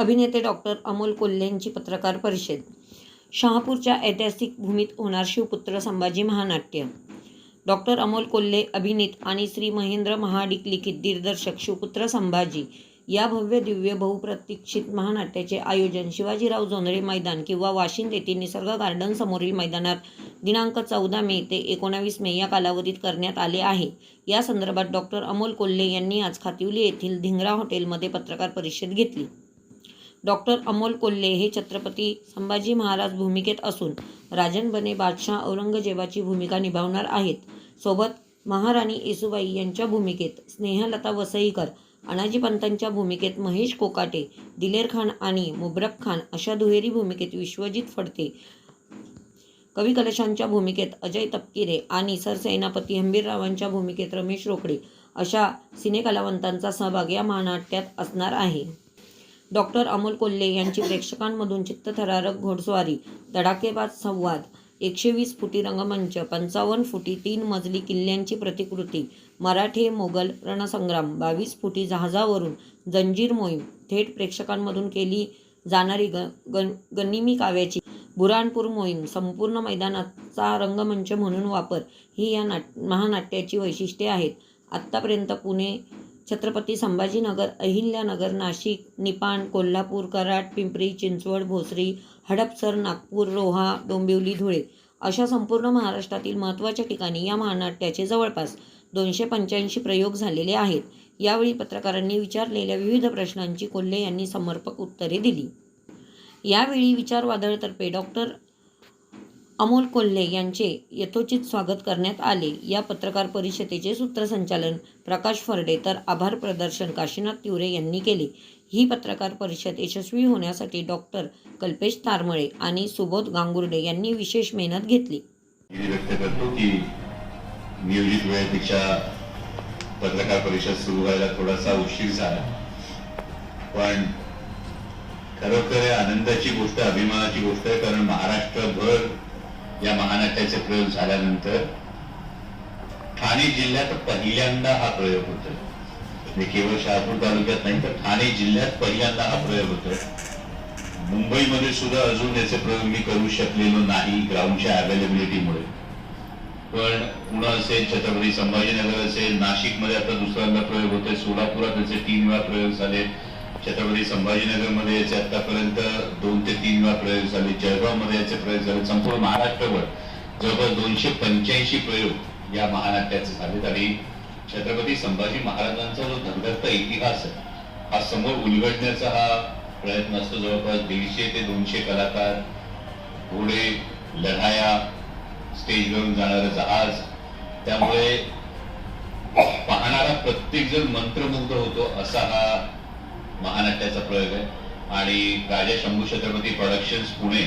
अभिनेते डॉक्टर अमोल कोल्हेंची पत्रकार परिषद. शहापूरच्या ऐतिहासिक भूमीत होणार शिवपुत्र संभाजी महानाट्य. डॉक्टर अमोल कोल्हे अभिनीत आणि श्री महेंद्र महाडिक लिखित दिग्दर्शक शिवपुत्र संभाजी या भव्य दिव्य बहुप्रतीक्षित महानाट्याचे आयोजन शिवाजीराव जोंधळे मैदान किंवा वाशिंद येथील निसर्ग गार्डन समोरील मैदानात दिनांक चौदा मे ते एकोणावीस मे या कालावधीत करण्यात आले आहे. या संदर्भात डॉक्टर अमोल कोल्हे यांनी आज खातिवली येथील धिंगरा हॉटेलमध्ये पत्रकार परिषद घेतली. डॉक्टर अमोल कोल्हे हे छत्रपती संभाजी महाराज भूमिकेत असून राजन बने बादशाह औरंगजेबाची भूमिका निभावणार आहेत. सोबत महाराणी येसुबाई यांच्या भूमिकेत स्नेहलता वसईकर अनाजी पंतांच्या भूमिकेत महेश कोकाटे दिलेर खान आणि मुबरक खान अशा दुहेरी भूमिकेत विश्वजित फडते कवी कलशांच्या भूमिकेत अजय तपकिरे आणि सरसेनापती हंबीररावांच्या भूमिकेत रमेश रोकडे अशा सिनेकलावंतांचा सहभाग या महानाट्यात असणार आहे. डॉक्टर अमोल कोल्हे यांची प्रेक्षकांमधून चित्तथरारक घोडस्वारी धडाकेबाज संवाद एकशे वीस फुटी रंगमंच पंचावन्न फुटी तीन मजली किल्ल्यांची प्रतिकृती मराठे मोगल रणसंग्राम बावीस फुटी जहाजावरून जंजीर मोहीम थेट प्रेक्षकांमधून केली जाणारी ग गन गनिमी काव्याची बुराणपूर मोहीम संपूर्ण मैदानाचा रंगमंच म्हणून वापर ही या नाट महानाट्याची वैशिष्ट्ये आहेत. आत्तापर्यंत पुणे छत्रपती संभाजीनगर अहिल्यानगर नाशिक निपाण कोल्हापूर कराड पिंपरी चिंचवड भोसरी हडपसर नागपूर रोहा डोंबिवली धुळे अशा संपूर्ण महाराष्ट्रातील महत्त्वाच्या ठिकाणी या महानाट्याचे जवळपास दोनशे पंच्याऐंशी प्रयोग झालेले आहेत. यावेळी पत्रकारांनी विचारलेल्या विविध प्रश्नांची कोल्हे यांनी समर्पक उत्तरे दिली. यावेळी विचारवादळतर्फे डॉक्टर अमोल कोल्हे यांचे यथोचित स्वागत करण्यात आले. या पत्रकार परिषदेचे सूत्रसंचालन प्रकाश फरडे तर आभार प्रदर्शन काशीनाथ तिवरे यांनी केले. ही पत्रकार परिषद यशस्वी होण्यासाठी डॉक्टर कल्पेश तारमळे आणि सुबोध गांगुर्डे यांनी विशेष मेहनत घेतली. व्यक्त करतो की नियोजित वेळेपेक्षा पत्रकार परिषद सुरू व्हायला थोडासा उशीर झाला. पण खरोखर आनंदाची गोष्ट अभिमानाची गोष्ट आहे कारण महाराष्ट्रभर या महानाट्याचे प्रयोग झाल्यानंतर ठाणे जिल्ह्यात पहिल्यांदा हा प्रयोग होतो म्हणजे केवळ शहापूर तालुक्यात नाही तर ठाणे जिल्ह्यात पहिल्यांदा हा प्रयोग होतोय. मुंबईमध्ये सुद्धा अजून याचे प्रयोग मी करू शकलेलो नाही ग्राउंडच्या अवेलेबिलिटीमुळे पण पुणे असेल छत्रपती संभाजीनगर असेल नाशिकमध्ये आता दुसऱ्यांदा प्रयोग होतोय सोलापुरात त्याचे तीन वेळा प्रयोग झाले. छत्रपती संभाजीनगरमध्ये याचे आतापर्यंत दोन ते तीन वेळा प्रयोग झाले. जळगावमध्ये याचे प्रयोग झाले. संपूर्ण महाराष्ट्रभर जवळपास दोनशे पंच्याऐंशी प्रयोग या महानाट्याचे झालेत. आणि छत्रपती संभाजी महाराजांचा जो धगधगता इतिहास आहे हा समोर उलगडण्याचा हा प्रयत्न असतो. जवळपास दीडशे ते दोनशे कलाकार घोडे लढाया स्टेजवरून जाणारं जहाज. त्यामुळे पाहणारा प्रत्येक जण मंत्रमुग्ध होतो असा हा महानाट्याचा प्रयोग आहे. आणि राजा शंभू छत्रपती प्रोडक्शन्स पुणे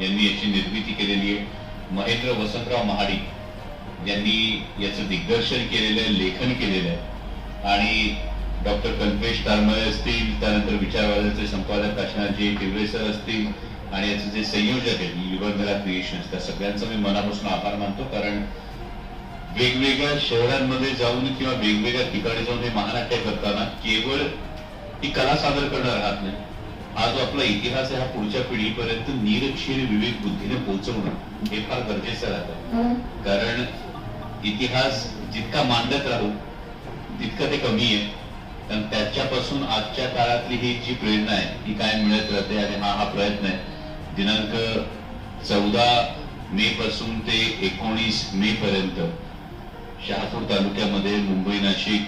यांनी याची निर्मिती केलेली आहे. महेंद्र वसंतराव महाडिक यांनी याचं दिग्दर्शन केलेलं आहे लेखन केलेलं आहे. आणि डॉक्टर कल्पेश तारमळे असतील त्यानंतर विचारवादाचे संपादक असणारे तिवरे सर असतील आणि याचे जे संयोजक आहेत युगंधरा क्रिएशन्स त्या सगळ्यांचा मी मनापासून आभार मानतो. कारण वेगवेगळ्या शहरांमध्ये जाऊन किंवा वेगवेगळ्या ठिकाणी जाऊन हे महानाट्य करताना केवळ ती कला सादर करणं राहत नाही. हा जो आपला इतिहास आहे हा पुढच्या पिढीपर्यंत निरक्षीर विवेक बुद्धीने पोहोचवणं हे फार गरजेचं राहतं. कारण इतिहास जितका मांडत राहू तितकं ते कमी आहे. कारण त्याच्यापासून आजच्या काळातली ही जी प्रेरणा आहे ही काय मिळत राहते आणि हा हा प्रयत्न आहे. दिनांक चौदा मे पासून ते एकोणीस मे पर्यंत शहापूर तालुक्यामध्ये मुंबई नाशिक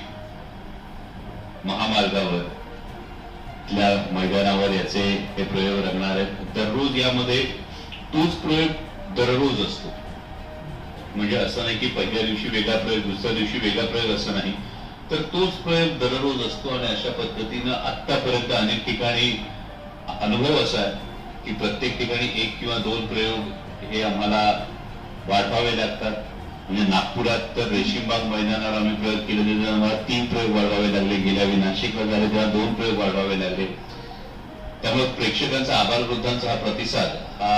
महामार्गावर इथल्या मैदानावर याचे हे प्रयोग रंगणार आहेत. दररोज यामध्ये तोच प्रयोग दररोज असतो. म्हणजे असं नाही की पहिल्या दिवशी वेगळा प्रयोग दुसऱ्या दिवशी वेगळा प्रयोग असं नाही. तर तोच प्रयोग दररोज असतो आणि अशा पद्धतीनं आतापर्यंत अनेक ठिकाणी अनुभव असा आहे की प्रत्येक ठिकाणी एक किंवा दोन प्रयोग हे आम्हाला वाढवावे लागतात. म्हणजे नागपुरात तर रेशीमबाग मैदानावर आम्ही प्रयोग केले. तेव्हा आम्हाला तीन प्रयोग वाढवावे लागले. गेल्या वेळी नाशिकला झाले तेव्हा दोन प्रयोग वाढवावे लागले. त्यामुळे प्रेक्षकांचा आभार वृद्धांचा हा प्रतिसाद हा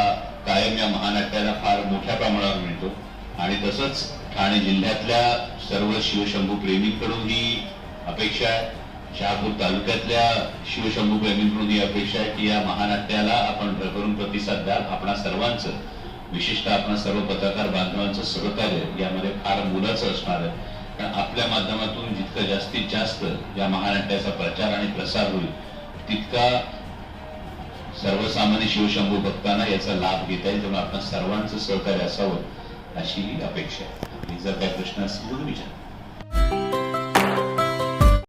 कायम या महानाट्याला फार मोठ्या प्रमाणावर मिळतो. आणि तसंच ठाणे जिल्ह्यातल्या सर्व शिवशंभू प्रेमींकडून ही अपेक्षा आहे. शहापूर तालुक्यातल्या शिवशंभू प्रेमींकडून ही अपेक्षा आहे की या महानाट्याला आपण भरभरून प्रतिसाद द्याल. आपणा सर्वांचं विशेषतः आपण सर्व पत्रकार बांधवांचं सहकार्य यामध्ये फार मोलाचं असणार आहे. कारण आपल्या माध्यमातून जितकं जास्तीत जास्त या महानाट्याचा प्रचार आणि प्रसार होईल तितका सर्वसामान्य शिवशंभू भक्तांना याचा लाभ घेता येईल त्यामुळे आपण सर्वांचं सहकार्य असावं अशी ही अपेक्षा आहे. जर काही प्रश्न असतील तर विचार.